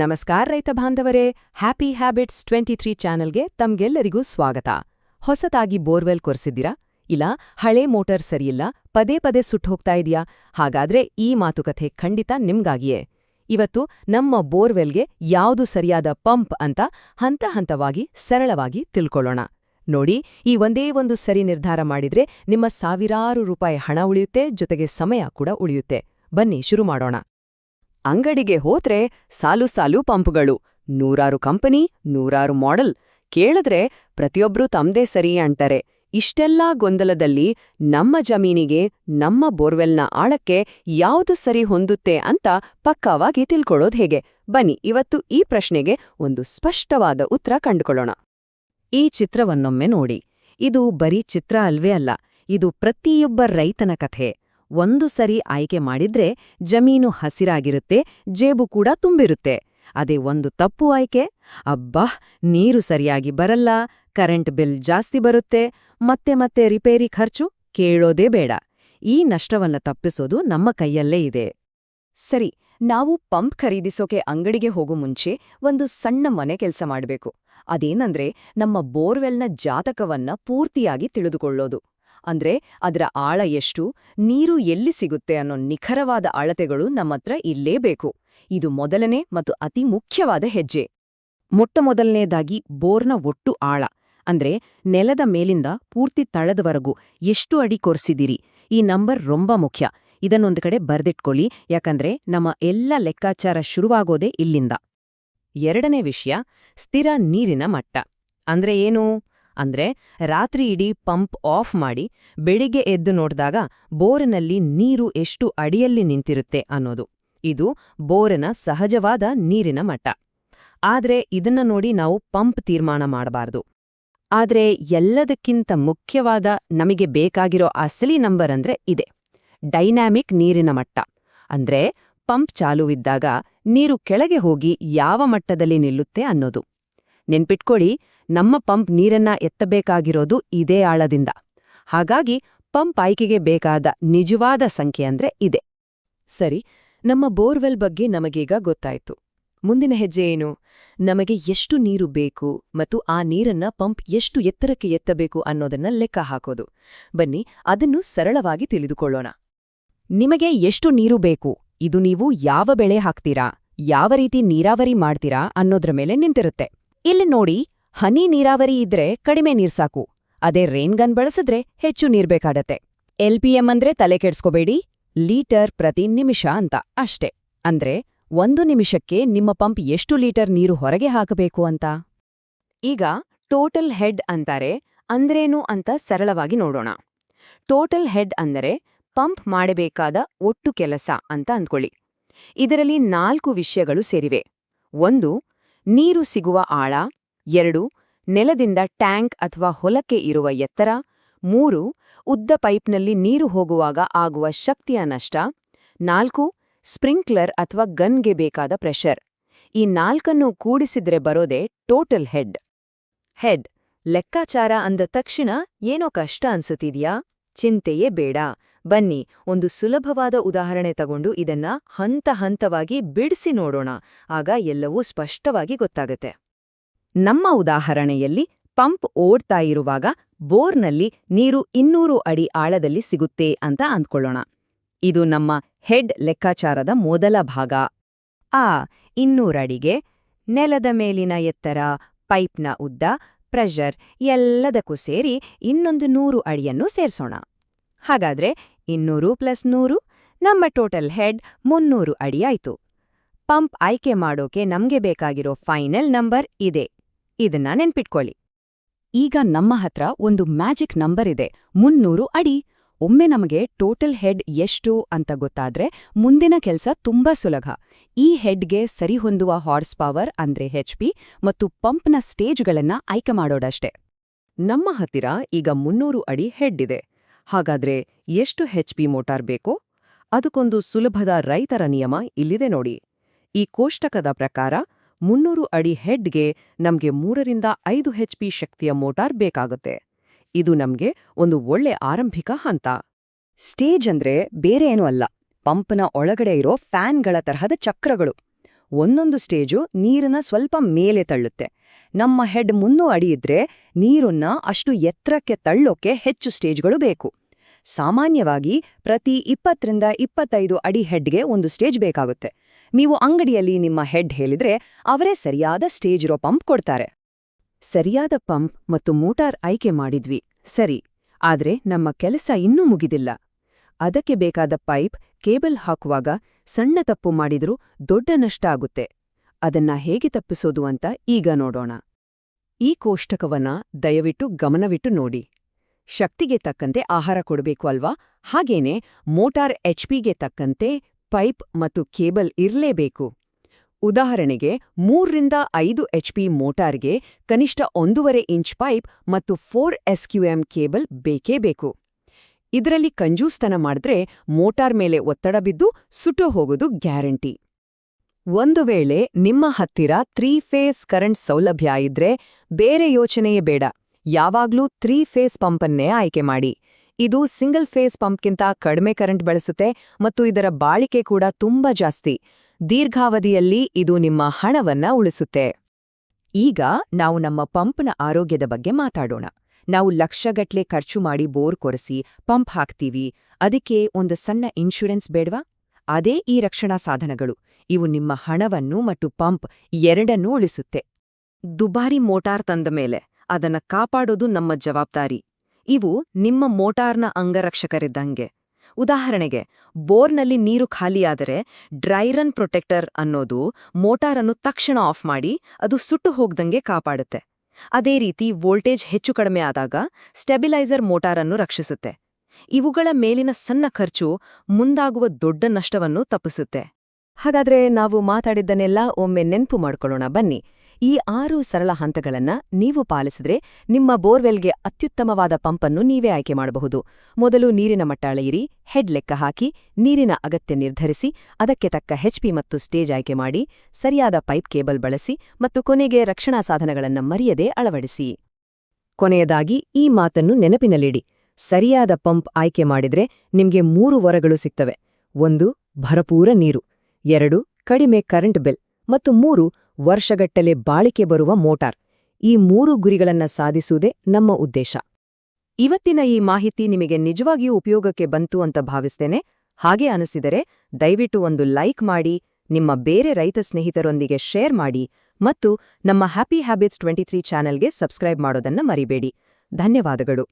ನಮಸ್ಕಾರ ರೈತ ಬಾಂಧವರೇ ಹ್ಯಾಪಿ ಹ್ಯಾಬಿಟ್ಸ್ ಟ್ವೆಂಟಿ ತ್ರೀ ಚಾನೆಲ್ಗೆ ತಮ್ಗೆಲ್ಲರಿಗೂ ಸ್ವಾಗತ. ಹೊಸತಾಗಿ ಬೋರ್ವೆಲ್ ಕೊರೆಸಿದ್ದೀರಾ? ಇಲ್ಲ, ಹಳೆ ಮೋಟರ್ ಸರಿಯಿಲ್ಲ, ಪದೇ ಪದೇ ಸುಟ್ಟೋಗ್ತಾ ಇದೆಯಾ? ಹಾಗಾದ್ರೆ ಈ ಮಾತುಕತೆ ಖಂಡಿತ ನಿಮ್ಗಾಗಿಯೇ. ಇವತ್ತು ನಮ್ಮ ಬೋರ್ವೆಲ್ಗೆ ಯಾವುದು ಸರಿಯಾದ ಪಂಪ್ ಅಂತ ಹಂತ ಹಂತವಾಗಿ ಸರಳವಾಗಿ ತಿಳ್ಕೊಳ್ಳೋಣ. ನೋಡಿ, ಈ ಒಂದೇ ಒಂದು ಸರಿ ನಿರ್ಧಾರ ಮಾಡಿದ್ರೆ ನಿಮ್ಮ ಸಾವಿರಾರು ರೂಪಾಯಿ ಹಣ ಉಳಿಯುತ್ತೆ, ಜೊತೆಗೆ ಸಮಯ ಕೂಡ ಉಳಿಯುತ್ತೆ. ಬನ್ನಿ, ಶುರು ಮಾಡೋಣ. ಅಂಗಡಿಗೆ ಹೋದ್ರೆ ಸಾಲು ಸಾಲು ಪಂಪ್ಗಳು. ನೂರಾರು ಕಂಪನಿ, ನೂರಾರು ಮಾಡೆಲ್. ಕೇಳಿದ್ರೆ ಪ್ರತಿಯೊಬ್ರೂ ತಮ್ದೇ ಸರಿ ಅಂತಾರೆ. ಇಷ್ಟೆಲ್ಲಾ ಗೊಂದಲದಲ್ಲಿ ನಮ್ಮ ಜಮೀನಿಗೆ, ನಮ್ಮ ಬೋರ್ವೆಲ್ನ ಆಳಕ್ಕೆ ಯಾವುದು ಸರಿ ಹೊಂದುತ್ತೆ ಅಂತ ಪಕ್ಕವಾಗಿ ತಿಳ್ಕೊಳ್ಳೋದು ಹೇಗೆ? ಬನ್ನಿ, ಇವತ್ತು ಈ ಪ್ರಶ್ನೆಗೆ ಒಂದು ಸ್ಪಷ್ಟವಾದ ಉತ್ತರ ಕಂಡುಕೊಳ್ಳೋಣ. ಈ ಚಿತ್ರವನ್ನೊಮ್ಮೆ ನೋಡಿ. ಇದು ಬರೀ ಚಿತ್ರ ಅಲ್ವೇ ಅಲ್ಲ, ಇದು ಪ್ರತಿಯೊಬ್ಬ ರೈತನ ಕಥೆ. ಒಂದು ಸರಿ ಆಯ್ಕೆ ಮಾಡಿದ್ರೆ ಜಮೀನು ಹಸಿರಾಗಿರುತ್ತೆ, ಜೇಬು ಕೂಡ ತುಂಬಿರುತ್ತೆ. ಅದೇ ಒಂದು ತಪ್ಪು ಆಯ್ಕೆ? ಅಬ್ಬಾ, ನೀರು ಸರಿಯಾಗಿ ಬರಲ್ಲ, ಕರೆಂಟ್ ಬಿಲ್ ಜಾಸ್ತಿ ಬರುತ್ತೆ, ಮತ್ತೆ ಮತ್ತೆ ರಿಪೇರಿ ಖರ್ಚು ಕೇಳೋದೇ ಬೇಡ. ಈ ನಷ್ಟವನ್ನ ತಪ್ಪಿಸೋದು ನಮ್ಮ ಕೈಯಲ್ಲೇ ಇದೆ. ಸರಿ, ನಾವು ಪಂಪ್ ಖರೀದಿಸೋಕೆ ಅಂಗಡಿಗೆ ಹೋಗೋ ಮುಂಚೆ ಒಂದು ಸಣ್ಣ ಮನೆ ಕೆಲಸ ಮಾಡಬೇಕು. ಅದೇನಂದ್ರೆ ನಮ್ಮ ಬೋರ್ವೆಲ್ನ ಜಾತಕವನ್ನ ಪೂರ್ತಿಯಾಗಿ ತಿಳಿದುಕೊಳ್ಳೋದು. ಅಂದ್ರೆ ಅದರ ಆಳ ಎಷ್ಟು, ನೀರು ಎಲ್ಲಿ ಸಿಗುತ್ತೆ ಅನ್ನೋ ನಿಖರವಾದ ಅಳತೆಗಳು ನಮ್ಮತ್ರ ಇಲ್ಲೇಬೇಕು. ಇದು ಮೊದಲನೇ ಮತ್ತು ಅತಿ ಮುಖ್ಯವಾದ ಹೆಜ್ಜೆ. ಮೊಟ್ಟಮೊದಲನೇದಾಗಿ ಬೋರ್ನ ಒಟ್ಟು ಆಳ, ಅಂದ್ರೆ ನೆಲದ ಮೇಲಿಂದ ಪೂರ್ತಿ ತಳದವರೆಗೂ ಎಷ್ಟು ಅಡಿ ಕೊರ್ಸಿದಿರಿ, ಈ ನಂಬರ್ ರೊಂಬ ಮುಖ್ಯ. ಇದನ್ನೊಂದು ಕಡೆ ಬರೆದಿಟ್ಕೊಳ್ಳಿ, ಯಾಕಂದ್ರೆ ನಮ್ಮ ಎಲ್ಲ ಲೆಕ್ಕಾಚಾರ ಶುರುವಾಗೋದೇ ಇಲ್ಲಿಂದ. ಎರಡನೇ ವಿಷಯ, ಸ್ಥಿರ ನೀರಿನ ಮಟ್ಟ. ಅಂದ್ರೆ ಏನು? ಅಂದ್ರೆ ರಾತ್ರಿ ಇಡೀ ಪಂಪ್ ಆಫ್ ಮಾಡಿ ಬೆಳಿಗ್ಗೆ ಎದ್ದು ನೋಡಿದಾಗ ಬೋರಿನಲ್ಲಿ ನೀರು ಎಷ್ಟು ಅಡಿಯಲ್ಲಿ ನಿಂತಿರುತ್ತೆ ಅನ್ನೋದು. ಇದು ಬೋರಿನ ಸಹಜವಾದ ನೀರಿನ ಮಟ್ಟ. ಆದ್ರೆ ಇದನ್ನ ನೋಡಿ ನಾವು ಪಂಪ್ ತೀರ್ಮಾನ ಮಾಡಬಾರದು. ಆದ್ರೆ ಎಲ್ಲದಕ್ಕಿಂತ ಮುಖ್ಯವಾದ ನಮಗೆ ಬೇಕಾಗಿರೋ ಅಸಲಿ ನಂಬರ್ ಅಂದ್ರೆ ಇದೆ. ಡೈನಾಮಿಕ್ ನೀರಿನ ಮಟ್ಟ. ಅಂದ್ರೆ ಪಂಪ್ ಚಾಲುವಿದ್ದಾಗ ನೀರು ಕೆಳಗೆ ಹೋಗಿ ಯಾವ ಮಟ್ಟದಲ್ಲಿ ನಿಲ್ಲುತ್ತೆ ಅನ್ನೋದು. ನೆನ್ಪಿಟ್ಕೊಳ್ಳಿ ನಮ್ಮ ಪಂಪ್ ನೀರನ್ನ ಎತ್ತಬೇಕಾಗಿರೋದು ಇದೇ ಆಳದಿಂದ. ಹಾಗಾಗಿ ಪಂಪ್ ಆಯ್ಕೆಗೆ ಬೇಕಾದ ನಿಜವಾದ ಸಂಖ್ಯೆ ಅಂದ್ರೆ ಇದೆ. ಸರಿ, ನಮ್ಮ ಬೋರ್ವೆಲ್ ಬಗ್ಗೆ ನಮಗೀಗ ಗೊತ್ತಾಯ್ತು. ಮುಂದಿನ ಹೆಜ್ಜೆ ಏನು? ನಮಗೆ ಎಷ್ಟು ನೀರು ಬೇಕು ಮತ್ತು ಆ ನೀರನ್ನ ಪಂಪ್ ಎಷ್ಟು ಎತ್ತರಕ್ಕೆ ಎತ್ತಬೇಕು ಅನ್ನೋದನ್ನ ಲೆಕ್ಕ ಹಾಕೋದು. ಬನ್ನಿ, ಅದನ್ನು ಸರಳವಾಗಿ ತಿಳಿದುಕೊಳ್ಳೋಣ. ನಿಮಗೆ ಎಷ್ಟು ನೀರು ಬೇಕು? ಇದು ನೀವು ಯಾವ ಬೆಳೆ ಹಾಕ್ತೀರಾ? ಯಾವ ರೀತಿ ನೀರಾವರಿ ಮಾಡ್ತೀರಾ ಅನ್ನೋದ್ರ ಮೇಲೆ ನಿಂತಿರುತ್ತೆ. ಇಲ್ಲಿ ನೋಡಿ, ಹನಿ ನೀರಾವರಿ ಇದ್ರೆ ಕಡಿಮೆ ನೀರ್ ಸಾಕು. ಅದೇ ಗನ್ ಬಳಸಿದ್ರೆ ಹೆಚ್ಚು ನೀರ್ ಬೇಕಾಡತ್ತೆ ಎಲ್ಪಿಎಂ ಅಂದ್ರೆ ತಲೆ ಕೆಡ್ಸ್ಕೋಬೇಡಿ. ಲೀಟರ್ ಪ್ರತಿ ನಿಮಿಷ ಅಂತ ಅಷ್ಟೇ. ಅಂದ್ರೆ ಒಂದು ನಿಮಿಷಕ್ಕೆ ನಿಮ್ಮ ಪಂಪ್ ಎಷ್ಟು ಲೀಟರ್ ನೀರು ಹೊರಗೆ ಹಾಕಬೇಕು ಅಂತ? ಈಗ ಟೋಟಲ್ ಹೆಡ್ ಅಂತಾರೆ ಅಂದ್ರೇನು ಅಂತ ಸರಳವಾಗಿ ನೋಡೋಣ. ಟೋಟಲ್ ಹೆಡ್ ಅಂದರೆ ಪಂಪ್ ಮಾಡಬೇಕಾದ ಒಟ್ಟು ಕೆಲಸ ಅಂತ ಅಂದ್ಕೊಳ್ಳಿ. ಇದರಲ್ಲಿ ನಾಲ್ಕು ವಿಷಯಗಳು ಸೇರಿವೆ. ಒಂದು ನೀರು ಸಿಗುವ ಆಳ, ಎರಡು, ನೆಲದಿಂದ ಟ್ಯಾಂಕ್ ಅಥವಾ ಹೊಲಕ್ಕೆ ಇರುವ ಎತ್ತರ, ಮೂರು, ಉದ್ದ ಪೈಪ್ನಲ್ಲಿ ನೀರು ಹೋಗುವಾಗ ಆಗುವ ಶಕ್ತಿಯ ನಷ್ಟ, ನಾಲ್ಕು, ಸ್ಪ್ರಿಂಕ್ಲರ್ ಅಥವಾ ಗನ್ಗೆ ಬೇಕಾದ ಪ್ರೆಷರ್. ಈ ನಾಲ್ಕನ್ನು ಕೂಡಿಸಿದ್ರೆ ಬರೋದೇ ಟೋಟಲ್ ಹೆಡ್. ಹೆಡ್, ಲೆಕ್ಕಾಚಾರ ಅಂದ ತಕ್ಷಣ ಏನೋ ಕಷ್ಟ ಅನ್ಸುತ್ತಿದ್ಯಾ? ಚಿಂತೆಯೇ ಬೇಡ. ಬನ್ನಿ, ಒಂದು ಸುಲಭವಾದ ಉದಾಹರಣೆ ತಗೊಂಡು ಇದನ್ನ ಹಂತ ಹಂತವಾಗಿ ಬಿಡಿಸಿ ನೋಡೋಣ. ಆಗ ಎಲ್ಲವೂ ಸ್ಪಷ್ಟವಾಗಿ ಗೊತ್ತಾಗತ್ತೆ. ನಮ್ಮ ಉದಾಹರಣೆಯಲ್ಲಿ ಪಂಪ್ ಓಡ್ತಾ ಇರುವಾಗ ಬೋರ್ನಲ್ಲಿ ನೀರು ಇನ್ನೂರು ಅಡಿ ಆಳದಲ್ಲಿ ಸಿಗುತ್ತೆ ಅಂತ ಅಂದ್ಕೊಳ್ಳೋಣ. ಇದು ನಮ್ಮ ಹೆಡ್ ಲೆಕ್ಕಾಚಾರದ ಮೊದಲ ಭಾಗ. ಆ ಇನ್ನೂರಡಿಗೆ ನೆಲದ ಮೇಲಿನ ಎತ್ತರ, ಪೈಪ್ನ ಉದ್ದ, ಪ್ರೆಷರ್ ಎಲ್ಲದಕ್ಕೂ ಸೇರಿ ಇನ್ನೊಂದು ನೂರು ಅಡಿಯನ್ನು ಸೇರ್ಸೋಣ. ಹಾಗಾದ್ರೆ ಇನ್ನೂರು ಪ್ಲಸ್ ನೂರು, ನಮ್ಮ ಟೋಟಲ್ ಹೆಡ್ ಮುನ್ನೂರು ಅಡಿ ಆಯ್ತು. ಪಂಪ್ ಆಯ್ಕೆ ಮಾಡೋಕೆ ನಮ್ಗೆ ಬೇಕಾಗಿರೋ ಫೈನಲ್ ನಂಬರ್ ಇದೆ. ಇದನ್ನ ನೆನ್ಪಿಟ್ಕೊಳ್ಳಿ. ಈಗ ನಮ್ಮ ಹತ್ರ ಒಂದು ಮ್ಯಾಜಿಕ್ ನಂಬರ್ ಇದೆ, ಮುನ್ನೂರು ಅಡಿ. ಒಮ್ಮೆ ನಮಗೆ ಟೋಟಲ್ ಹೆಡ್ ಎಷ್ಟು ಅಂತ ಗೊತ್ತಾದ್ರೆ ಮುಂದಿನ ಕೆಲಸ ತುಂಬಾ ಸುಲಭ. ಈ ಹೆಡ್ಗೆ ಸರಿಹೊಂದುವ ಹಾರ್ಸ್ ಪವರ್ ಅಂದ್ರೆ ಹೆಚ್ಪಿ ಮತ್ತು ಪಂಪ್ನ ಸ್ಟೇಜ್ಗಳನ್ನ ಆಯ್ಕೆ ಮಾಡೋಡಷ್ಟೆ ನಮ್ಮ ಹತ್ತಿರ ಈಗ ಮುನ್ನೂರು ಅಡಿ ಹೆಡ್ ಇದೆ. ಹಾಗಾದ್ರೆ ಎಷ್ಟು ಹೆಚ್ ಪಿ ಮೋಟಾರ್ ಬೇಕೋ ಅದಕ್ಕೊಂದು ಸುಲಭದ ರೈತರ ನಿಯಮ ಇಲ್ಲಿದೆ ನೋಡಿ. ಈ ಕೋಷ್ಟಕದ ಪ್ರಕಾರ ಮುನ್ನೂರು ಅಡಿ ಹೆಡ್ಗೆ ನಮ್ಗೆ ಮೂರರಿಂದ ಐದು ಹೆಚ್ ಪಿ ಶಕ್ತಿಯ ಮೋಟಾರ್ ಬೇಕಾಗುತ್ತೆ. ಇದು ನಮ್ಗೆ ಒಂದು ಒಳ್ಳೆ ಆರಂಭಿಕ ಹಂತ. ಸ್ಟೇಜ್ ಅಂದ್ರೆ ಬೇರೆ ಏನೂ ಅಲ್ಲ. ಪಂಪ್ನ ಒಳಗಡೆ ಇರೋ ಫ್ಯಾನ್ಗಳ ತರಹದ ಚಕ್ರಗಳು. ಒಂದೊಂದು ಸ್ಟೇಜು ನೀರನ್ನ ಸ್ವಲ್ಪ ಮೇಲೆ ತಳ್ಳುತ್ತೆ. ನಮ್ಮ ಹೆಡ್ ಮುನ್ನೂ ಅಡಿಯಿದ್ರೆ ನೀರನ್ನ ಅಷ್ಟು ಎತ್ತರಕ್ಕೆ ತಳ್ಳೋಕೆ ಹೆಚ್ಚು ಸ್ಟೇಜ್ಗಳು ಬೇಕು. ಸಾಮಾನ್ಯವಾಗಿ ಪ್ರತಿ ಇಪ್ಪತ್ತರಿಂದ ಇಪ್ಪತ್ತೈದು ಅಡಿ ಹೆಡ್ಗೆ ಒಂದು ಸ್ಟೇಜ್ ಬೇಕಾಗುತ್ತೆ. ನೀವು ಅಂಗಡಿಯಲ್ಲಿ ನಿಮ್ಮ ಹೆಡ್ ಹೇಳಿದ್ರೆ ಅವರೇ ಸರಿಯಾದ ಸ್ಟೇಜ್ ಇರೋ ಪಂಪ್ ಕೊಡ್ತಾರೆ. ಸರಿಯಾದ ಪಂಪ್ ಮತ್ತು ಮೋಟಾರ್ ಆಯ್ಕೆ ಮಾಡಿದ್ವಿ, ಸರಿ. ಆದ್ರೆ ನಮ್ಮ ಕೆಲಸ ಇನ್ನೂ ಮುಗಿದಿಲ್ಲ. ಅದಕ್ಕೆ ಬೇಕಾದ ಪೈಪ್ ಕೇಬಲ್ ಹಾಕುವಾಗ ಸಣ್ಣ ತಪ್ಪು ಮಾಡಿದ್ರೂ ದೊಡ್ಡ ನಷ್ಟ ಆಗುತ್ತೆ. ಅದನ್ನ ಹೇಗೆ ತಪ್ಪಿಸೋದು ಅಂತ ಈಗ ನೋಡೋಣ. ಈ ಕೋಷ್ಟಕವನ್ನ ದಯವಿಟ್ಟು ಗಮನವಿಟ್ಟು ನೋಡಿ. ಶಕ್ತಿಗೆ ತಕ್ಕಂತೆ ಆಹಾರ ಕೊಡಬೇಕು ಅಲ್ವಾ? ಹಾಗೇನೆ ಮೋಟಾರ್ ಎಚ್ಪಿಗೆ ತಕ್ಕಂತೆ ಪೈಪ್ ಮತ್ತು ಕೇಬಲ್ ಇರಲೇಬೇಕು. ಉದಾಹರಣೆಗೆ ಮೂರರಿಂದ ಐದು ಎಚ್ಪಿ ಮೋಟಾರ್ಗೆ ಕನಿಷ್ಠ ಒಂದೂವರೆ ಇಂಚ್ ಪೈಪ್ ಮತ್ತು ಫೋರ್ ಎಸ್ಕ್ಯೂಎಂ ಕೇಬಲ್ ಬೇಕೇ ಬೇಕು. ಇದರಲ್ಲಿ ಕಂಜೂಸ್ತನ ಮಾಡಿದ್ರೆ ಮೋಟಾರ್ ಮೇಲೆ ಒತ್ತಡ ಬಿದ್ದು ಸುಟ್ಟು ಹೋಗೋದು ಗ್ಯಾರಂಟಿ. ಒಂದು ವೇಳೆ ನಿಮ್ಮ ಹತ್ತಿರ ತ್ರೀ ಫೇಸ್ ಕರೆಂಟ್ ಸೌಲಭ್ಯ ಇದ್ರೆ ಬೇರೆ ಯೋಚನೆಯೇ ಬೇಡ. ಯಾವಾಗ್ಲೂ ತ್ರೀ ಫೇಸ್ ಪಂಪನ್ನೇ ಆಯ್ಕೆ ಮಾಡಿ. ಇದು ಸಿಂಗಲ್ ಫೇಸ್ ಪಂಪ್ಗಿಂತ ಕಡಿಮೆ ಕರೆಂಟ್ ಬಳಸುತ್ತೆ ಮತ್ತು ಇದರ ಬಾಳಿಕೆ ಕೂಡ ತುಂಬಾ ಜಾಸ್ತಿ. ದೀರ್ಘಾವಧಿಯಲ್ಲಿ ಇದು ನಿಮ್ಮ ಹಣವನ್ನ ಉಳಿಸುತ್ತೆ. ಈಗ ನಾವು ನಮ್ಮ ಪಂಪ್ನ ಆರೋಗ್ಯದ ಬಗ್ಗೆ ಮಾತಾಡೋಣ. ನಾವು ಲಕ್ಷಗಟ್ಲೆ ಖರ್ಚು ಮಾಡಿ ಬೋರ್ ಕೊರೆಸಿ, ಪಂಪ್ ಹಾಕ್ತೀವಿ, ಅದಕ್ಕೆ ಒಂದು ಸಣ್ಣ ಇನ್ಶೂರೆನ್ಸ್ ಬೇಡ್ವಾ? ಅದೇ ಈ ರಕ್ಷಣಾ ಸಾಧನಗಳು. ಇವು ನಿಮ್ಮ ಹಣವನ್ನು ಮತ್ತು ಪಂಪ್ ಎರಡನ್ನೂ ಉಳಿಸುತ್ತೆ. ದುಬಾರಿ ಮೋಟಾರ್ ತಂದ ಮೇಲೆ ಅದನ್ನ ಕಾಪಾಡೋದು ನಮ್ಮ ಜವಾಬ್ದಾರಿ. ಇವು ನಿಮ್ಮ ಮೋಟಾರ್ನ ಅಂಗರಕ್ಷಕರಿದ್ದಂಗೆ. ಉದಾಹರಣೆಗೆ, ಬೋರ್ನಲ್ಲಿ ನೀರು ಖಾಲಿಯಾದರೆ ಡ್ರೈರನ್ ಪ್ರೊಟೆಕ್ಟರ್ ಅನ್ನೋದು ಮೋಟಾರನ್ನು ತಕ್ಷಣ ಆಫ್ ಮಾಡಿ ಅದು ಸುಟ್ಟು ಹೋಗ್ದಂಗೆ ಕಾಪಾಡುತ್ತೆ. ಅದೇ ರೀತಿ ವೋಲ್ಟೇಜ್ ಹೆಚ್ಚು ಕಡಿಮೆ ಆದಾಗ ಸ್ಟೆಬಿಲೈಸರ್ ಮೋಟಾರನ್ನು ರಕ್ಷಿಸುತ್ತೆ. ಇವುಗಳ ಮೇಲಿನ ಸಣ್ಣ ಖರ್ಚು ಮುಂದಾಗುವ ದೊಡ್ಡ ನಷ್ಟವನ್ನು ತಪ್ಪಿಸುತ್ತೆ. ಹಾಗಾದ್ರೆ ನಾವು ಮಾತಾಡಿದ್ದನ್ನೆಲ್ಲ ಒಮ್ಮೆ ನೆನ್ಪು ಮಾಡ್ಕೊಳ್ಳೋಣ ಬನ್ನಿ. ಈ ಆರು ಸರಳ ಹಂತಗಳನ್ನು ನೀವು ಪಾಲಿಸಿದ್ರೆ ನಿಮ್ಮ ಬೋರ್ವೆಲ್ಗೆ ಅತ್ಯುತ್ತಮವಾದ ಪಂಪನ್ನು ನೀವೇ ಆಯ್ಕೆ ಮಾಡಬಹುದು. ಮೊದಲು ನೀರಿನ ಮಟ್ಟ ಅಳೆಯಿರಿ ಹೆಡ್ ಲೆಕ್ಕ ಹಾಕಿ, ನೀರಿನ ಅಗತ್ಯ ನಿರ್ಧರಿಸಿ, ಅದಕ್ಕೆ ತಕ್ಕ ಹೆಚ್ಪಿ ಮತ್ತು ಸ್ಟೇಜ್ ಆಯ್ಕೆ ಮಾಡಿ, ಸರಿಯಾದ ಪೈಪ್ ಕೇಬಲ್ ಬಳಸಿ ಮತ್ತು ಕೊನೆಗೆ ರಕ್ಷಣಾ ಸಾಧನಗಳನ್ನು ಮರೆಯದೆ ಅಳವಡಿಸಿ. ಕೊನೆಯದಾಗಿ ಈ ಮಾತನ್ನು ನೆನಪಿನಲ್ಲಿಡಿ. ಸರಿಯಾದ ಪಂಪ್ ಆಯ್ಕೆ ಮಾಡಿದ್ರೆ ನಿಮ್ಗೆ ಮೂರು ವರಗಳು ಸಿಗ್ತವೆ. ಒಂದು, ಭರಪೂರ ನೀರು. ಎರಡು, ಕಡಿಮೆ ಕರೆಂಟ್ ಬಿಲ್. ಮತ್ತು ಮೂರು ವರ್ಷಗಟ್ಟಲೆ ಬಾಳಿಕೆ ಬರುವ ಮೋಟಾರ್. ಈ ಮೂರು ಗುರಿಗಳನ್ನ ಸಾಧಿಸುವುದೇ ನಮ್ಮ ಉದ್ದೇಶ. ಇವತ್ತಿನ ಈ ಮಾಹಿತಿ ನಿಮಗೆ ನಿಜವಾಗಿಯೂ ಉಪಯೋಗಕ್ಕೆ ಬಂತು ಅಂತ ಭಾವಿಸ್ತೇನೆ. ಹಾಗೆ ಅನಿಸಿದರೆ ದಯವಿಟ್ಟು ಒಂದು ಲೈಕ್ ಮಾಡಿ, ನಿಮ್ಮ ಬೇರೆ ರೈತ ಸ್ನೇಹಿತರೊಂದಿಗೆ ಶೇರ್ ಮಾಡಿ ಮತ್ತು ನಮ್ಮ ಹ್ಯಾಪಿ ಹ್ಯಾಬಿಟ್ಸ್ ಟ್ವೆಂಟಿ ತ್ರೀ ಚಾನೆಲ್ಗೆ ಸಬ್ಸ್ಕ್ರೈಬ್ ಮಾಡೋದನ್ನ ಮರಿಬೇಡಿ. ಧನ್ಯವಾದಗಳು.